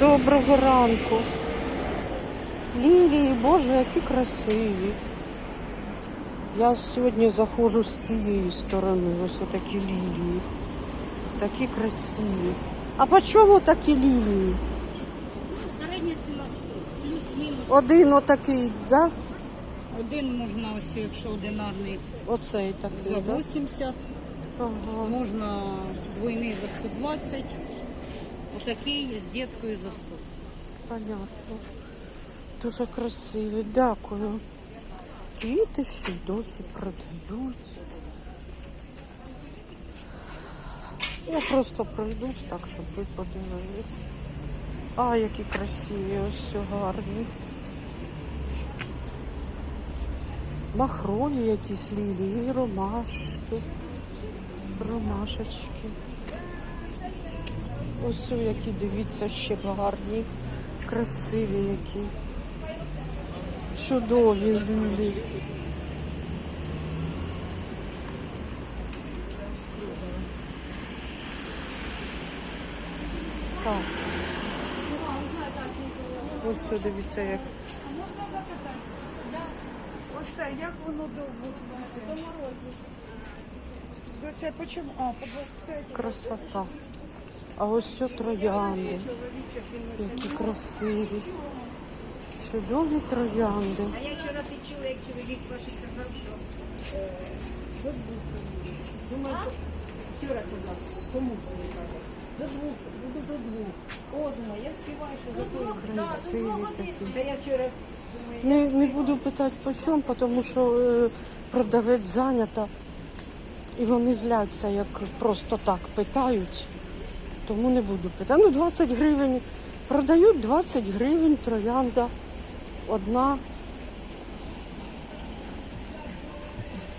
Доброго ранку. Лілії, Боже, які красиві. Я сьогодні заходжу з цієї сторони. Ось такі лілії. Такі красиві. А по чому такі лілії? Середня ціна 100, плюс-мінус. Один отакий, да? Один можна ось, якщо одинарний Оцей такий. за Да? 80, Ага. можна двойний за 120, отакий з діткою за 100. Понятно. Дуже красиві, дякую. Квіти й досі продають. Я просто пройдусь так, щоб ви подивились. А, які красиві, ось все гарні. Махрові якісь лілії, ромашки. Ромашечки. Ось які, дивіться, ще гарні, красиві які. Чудові лілі. Так. Ось дивіться, як Оце, як воно довго До морозів. Оце по чому? А, по 25. красота. А ось все троянди. Які красиві. Чудові троянди. А я вчора почула, як чоловік ваш сказав, що е, до двох. Думаю, що вчора казав, кому це не каже? До двох, буду до двох. О, думаю, я співаю, що за тою Красиві такі. Та я вчора Не, не буду питати по чому, тому що е, продавець зайнята і вони зляться, як просто так питають. Тому не буду питати. Ну, 20 гривень. Продають 20 гривень троянда. Одна.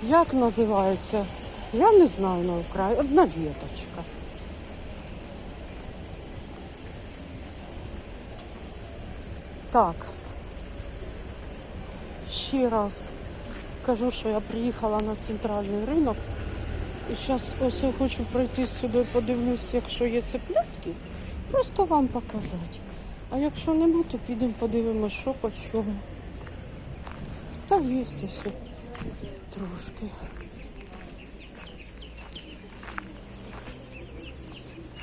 Як називається? Я не знаю на Україні. Одна віточка. Так. Ще раз кажу, що я приїхала на центральний ринок. І зараз ось я хочу пройти сюди, подивлюсь, якщо є цеплятки, просто вам показати. А якщо нема, то підемо подивимося, що по чому. Та є, якщо трошки.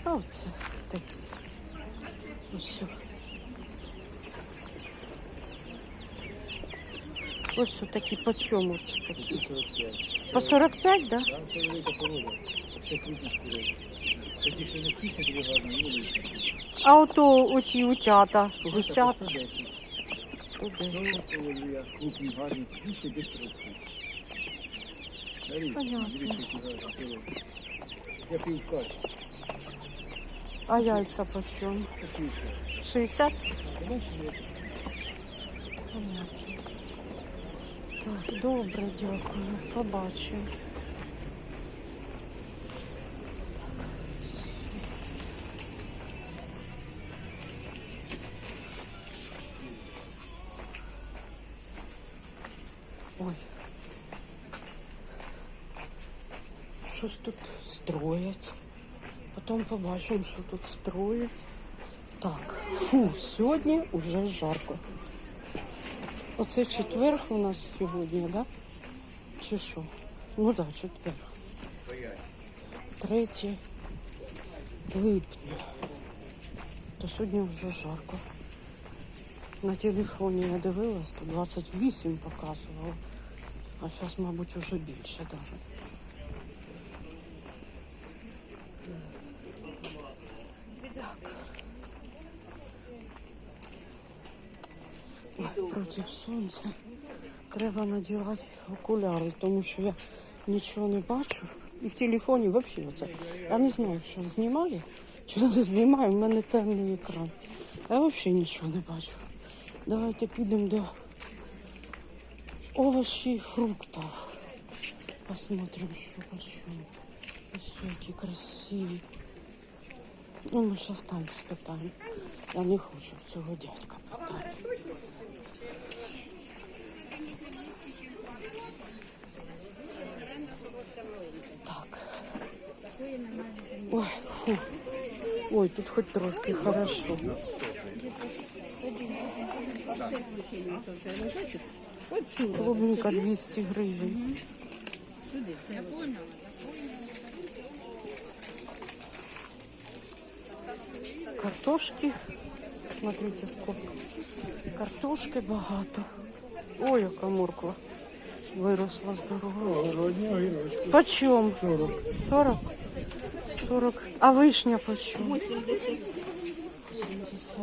А оце такі. Ось. Ось такі по чому це такі? По 45, да? Там це велика порода. Це крупність порода. Це ті, що не спіться, тобі гарно, і великі. А ото оті утята, гусят. 110. 110. Це волія, крупні, гарні, і ще десь ростуть. Дарі, Понятно. дивіться, які гарні породи. Я півкач. А яйця по чому? 60? Ти бачиш, добре, дякую. Побачимо. Ой. Щось тут строять. Потім побачимо, що тут строять. Так, фу, сьогодні вже жарко. Оце четверг у нас сьогодні, да? Чи що? Ну так, да, четверг. 3 липня. То сьогодні вже жарко. На телефоні я дивилась, то 28 показувало. А зараз, мабуть, уже більше навіть. Проти сонця треба надівати окуляри, тому що я нічого не бачу. І в телефоні взагалі оце. Я не знаю, що знімаю, чи не знімаю, в мене темний екран. Я взагалі нічого не бачу. Давайте підемо до овочів і фруктів. Посмотрим, що по чому. Ось які красиві. Ну, ми зараз там спитаємо. Я не хочу цього дядька питати. Ой, фу. Ой, тут хоч трошки хорошо. Клубника 200 гривень. Картошки. Смотрите, сколько. Картошки багато. Ой, яка морква виросла здорова. Почем? 40. 40? 40. А вишня почем? 80. 80.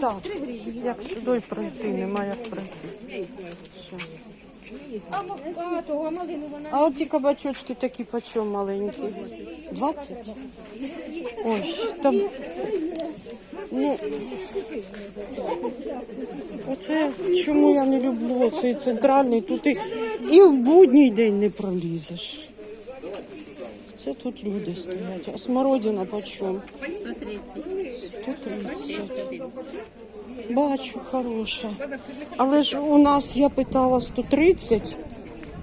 Так, як сюди пройти, немає як пройти. Щас. А от ті кабачочки такі почем маленькі? 20? Ой, там. Ну, оце чому я не люблю цей центральний, тут і, і в будній день не пролізеш. Це тут люди стоять. А смородина почем? 130. Бачу, хороша. Але ж у нас я питала 130,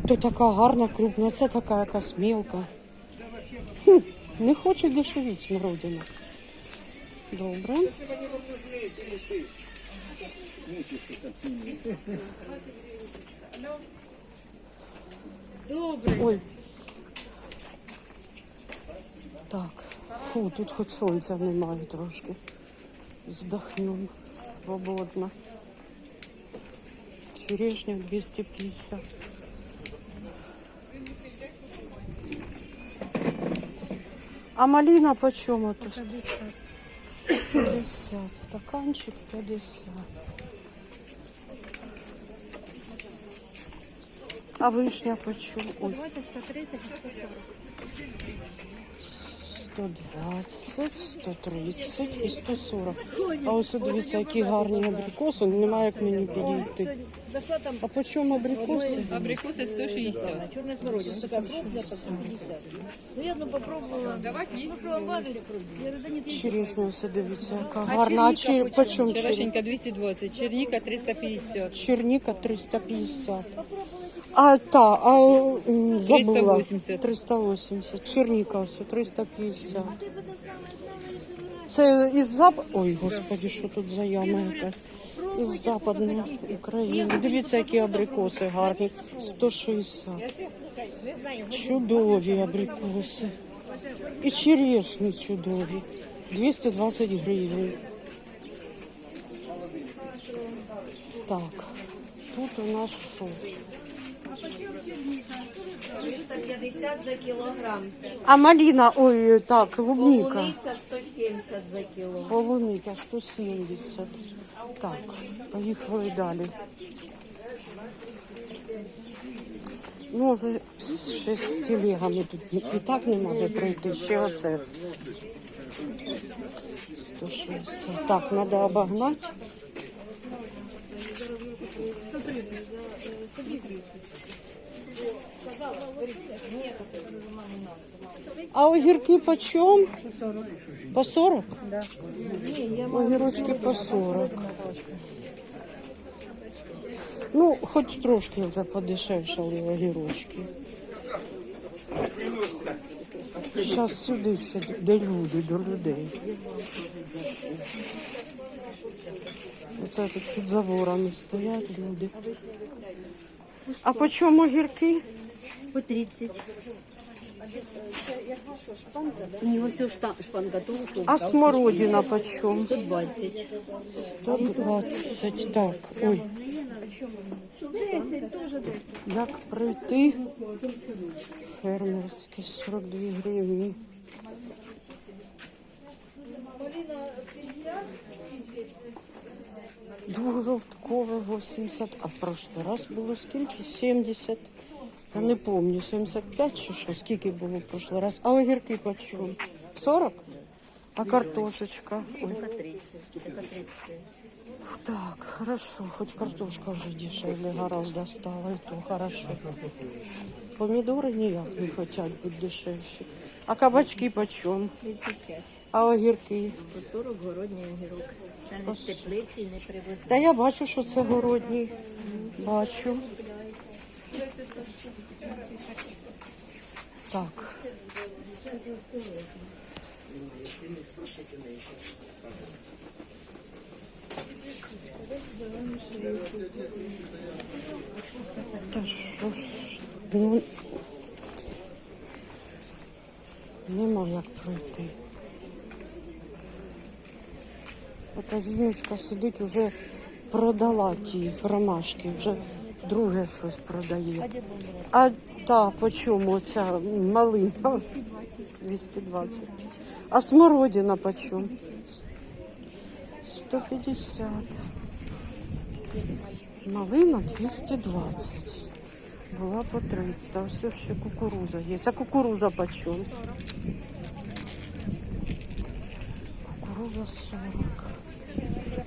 то така гарна, крупна, це така якась мілка. Хм, не хоче дешевіть смородина. Добре. Добре. Ой. Так, фу, тут хоч сонця немає трошки. Здохнем свободно. Черешня 250. А малина почем? а то? 50. Стаканчик 50. А вишня почем? Ой. 120, 130 і 140. А ось дивіться, які гарні абрикоси. Немає як мені підійти. А по чому абрикоси? Абрикосы 160. Черная смородина. Такая круглая, так 50. Ну я одну попробовала. Давать Ну Черешня, ось дивіться, яка гарна. А чи по чому черешня? Черешенька 220, черника 350. Черніка 350. А та, а м, забула. 380. 380. Черніка ось 350. Це із зап... Ой, господи, що тут за яма якась. Із западної України. Дивіться, які абрикоси гарні. 160. Чудові абрикоси. І черешні чудові. 220 гривень. Так, тут у нас що? 350 за кілограм. А малина, ой, так, клубника. Полуниця 170 за кіло. Полуниця 170. Так, поїхали далі. Ну, ще з телегами тут і так не може пройти. Ще оце. 160. Так, треба обогнати. А огірки по чому? По 40? Огірочки по 40. Ну, хоч трошки вже подешевшали огірочки. Зараз сюди ще, де люди, до людей. Оце тут під заборами стоять люди. А по чому огірки? По 30. У него все толстая. А смородина по чому? 120. 120, так, ой. Як пройти? Фермерське 42 гривні. Двухжовткове 80, а в прошлый раз було скільки? 70. Я не пам'ятаю, 75 чи що, скільки було в прошлый раз. А огірки по чому? 40? А картошечка? Ой. Только 30. Только 30. Так, хорошо, хоть картошка уже дешевле гораздо стала, и то хорошо. Помидоры ніяк не хотят быть дешевше. А кабачки почем? 35. А огірки? По 40 городній огірок. Це не з теплиці, не привезли. Та я бачу, що це городній. Бачу. Так. Та що ж, ну, нема як пройти. Ота жіночка сидить, уже продала ті ромашки, вже друге щось продає. А та по чому ця малина? 220. 220. А смородина по чому? 150. Малина 220. Була по 300. Ось ще кукуруза є. А кукуруза по чому? Кукуруза 40.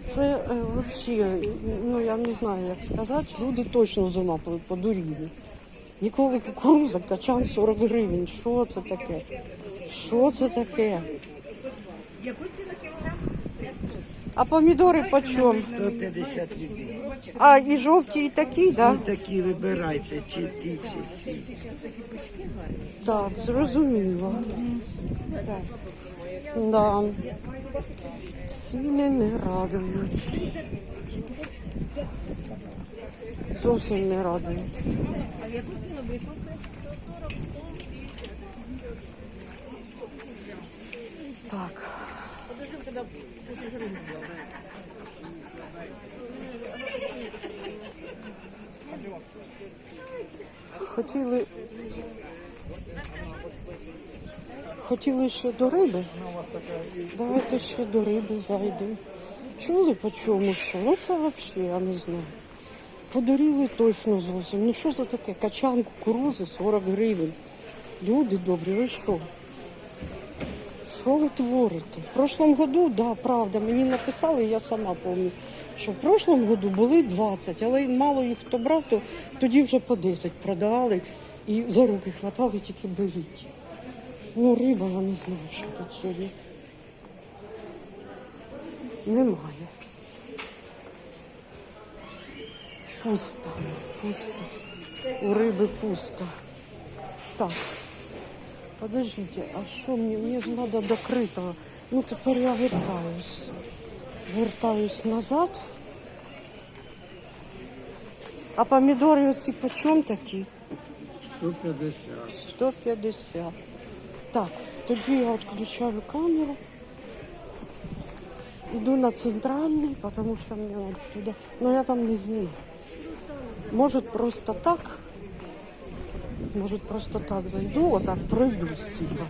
Це е, взагалі, ну я не знаю, як сказати, люди точно з ума по- подуріли. Ніколи кукуруза, качан 40 гривень. Що це таке? Що це таке? А помідори по чому? 150 людей. А, і жовті, і такі, так? Да? Такі вибирайте, чи тисячі. Так, зрозуміло. Да. Ціни не радують. Зовсім не радують. Так. Хотіли Хотіли ще до риби? Давайте ще до риби зайдемо. Чули по чому що? Ну це взагалі, я не знаю. Подоріли точно зовсім. Ну що за таке? Качан кукурузи 40 гривень. Люди добрі, ви що? Що ви творите? В прошлом году, да, правда, мені написали, я сама пам'ятаю, що в прошлом году були 20, але мало їх хто брав, то тоді вже по 10 продавали і за руки хватали, тільки беріть. Ну, риба, я не знаю, що тут сьогодні. Немає. Пусто, пусто. У риби пусто. Так. Подождите, а що мені? Мені ж треба докритого. Ну, тепер я вертаюсь. Вертаюсь назад. А помідори оці по чому такі? 150. 150. Так, тоді я відключаю камеру. Іду на центральний, тому що мені треба туди. Ну я там не зніму. Може просто так. Може просто так зайду, вот отак пройдусь типа.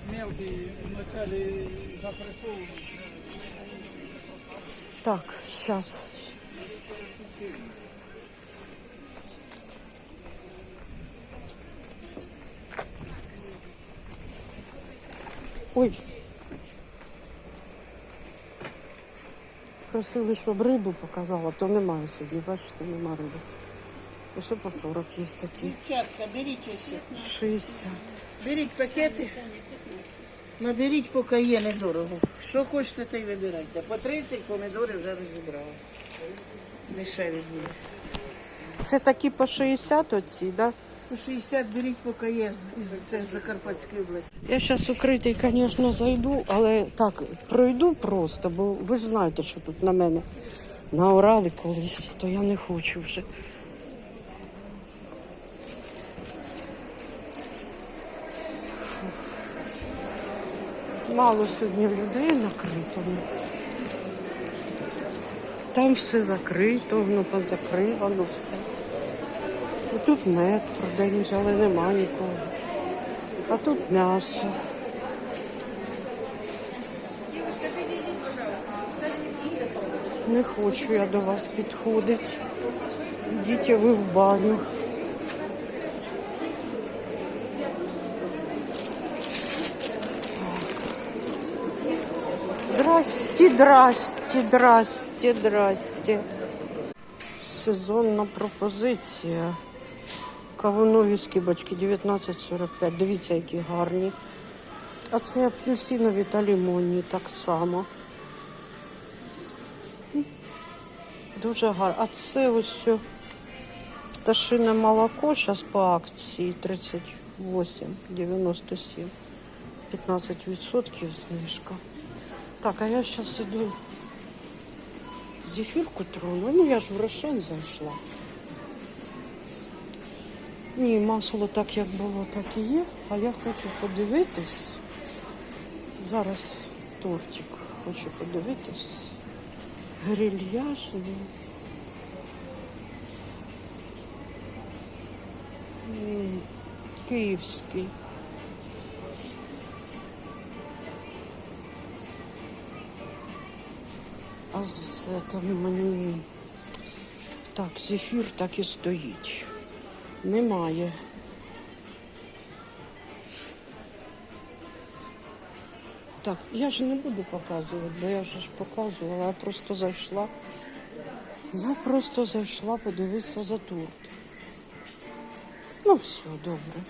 Так, сейчас. Ой. Просили, щоб рибу показала, то немає сьогодні, бачите, нема риби. Ось по 40 є такі. Дівчатка, беріть ось. 60. Беріть пакети. Наберіть, поки є недорого. Що хочете, те й вибирайте. По 30 помідори вже розібрала. Дешеві були. Це такі по 60 оці, да? По 60 беріть, поки є. з- Закарпатської області. Я зараз укритий, звісно, зайду, але так, пройду просто, бо ви ж знаєте, що тут на мене наорали колись, то я не хочу вже. Мало сьогодні людей накрито. Там все закрито, ну позакривано все. І тут мед продають, але нема нікого. А тут м'ясо. Не хочу я до вас підходити. Йдіть ви в баню. Здрасте, здрасте, здрасте. Сезонна пропозиція. Кавунові скибочки 19,45. Дивіться, які гарні. А це апельсинові та лимонні так само. Дуже гарно. А це ось пташине молоко зараз по акції 38,97. 15% знижка. Так, а я зараз іду зефірку трону. Ну я ж в Рошен зайшла. Ні, масло так як було, так і є. А я хочу подивитись. Зараз тортик. Хочу подивитись. Грильяжний. Київський. А з там мені так, зефір так і стоїть. Немає. Так, я ж не буду показувати, бо я ж показувала, я просто зайшла. Я просто зайшла подивитися за торт. Ну, все, добре.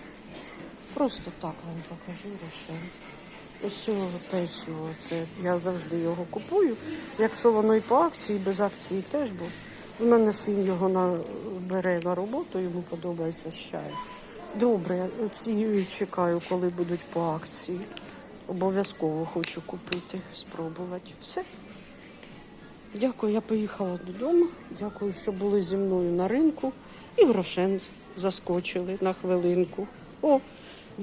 Просто так вам покажу Рошен. Цього печиво, це я завжди його купую. Якщо воно і по акції, і без акції теж, бо в мене син його на, бере на роботу, йому подобається з чаю. Добре, ці чекаю, коли будуть по акції. Обов'язково хочу купити, спробувати. Все. Дякую, я поїхала додому. Дякую, що були зі мною на ринку. І в Рошен заскочили на хвилинку. О,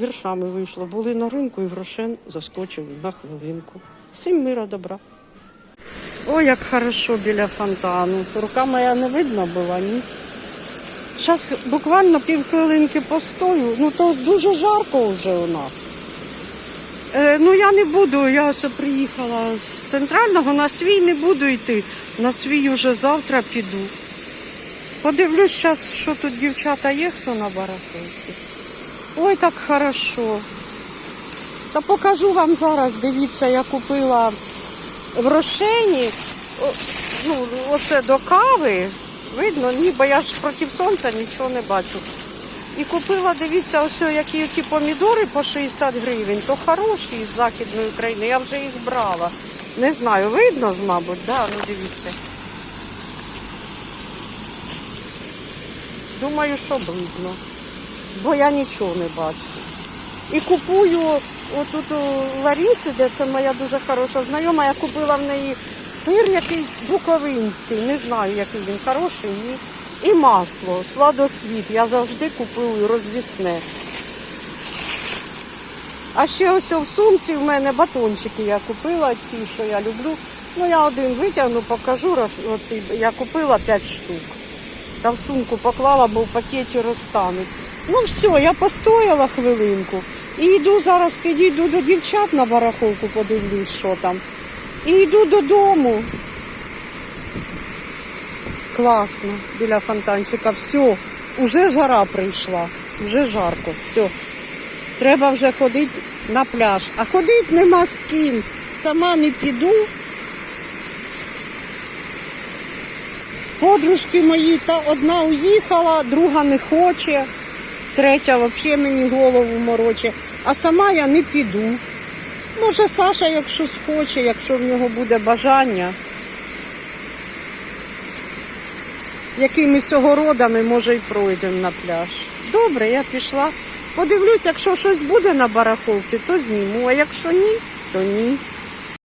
віршами вийшло. Були на ринку і в Рошен заскочили на хвилинку. Всім мира добра. О, як хорошо біля фонтану. Рука моя не видно була, ні. Зараз буквально півхвилинки постою. Ну то дуже жарко вже у нас. Е, ну я не буду, я ось приїхала з центрального, на свій не буду йти. На свій уже завтра піду. Подивлюсь зараз, що тут дівчата є, хто на барахолці. Ой, так хорошо. Та покажу вам зараз, дивіться, я купила в Рошені, ну, оце до кави. Видно, ні, бо я ж проти сонця нічого не бачу. І купила, дивіться, ось які ті помідори по 60 гривень, то хороші з Західної України. Я вже їх брала. Не знаю, видно ж, мабуть, да? ну дивіться. Думаю, що видно. Бо я нічого не бачу. І купую отут у Ларіси, де це моя дуже хороша знайома, я купила в неї сир якийсь буковинський, не знаю, який він хороший, ні. І масло, сладосвіт. Я завжди купую розвісне. А ще ось в сумці в мене батончики я купила, ці, що я люблю. Ну я один витягну, покажу. Оці, я купила 5 штук. Та в сумку поклала, бо в пакеті розтануть. Ну все, я постояла хвилинку. І йду зараз, підійду до дівчат на барахолку, подивлюсь, що там. І йду додому. Класно, біля фонтанчика. Все, уже жара прийшла, вже жарко. Все. Треба вже ходити на пляж. А ходити нема з ким. Сама не піду. Подружки мої, та одна уїхала, друга не хоче, третя взагалі мені голову мороче. А сама я не піду. Може, Саша, якщо схоче, якщо в нього буде бажання. Якимись огородами, може, і пройдемо на пляж. Добре, я пішла. Подивлюсь, якщо щось буде на барахолці, то зніму, а якщо ні, то ні.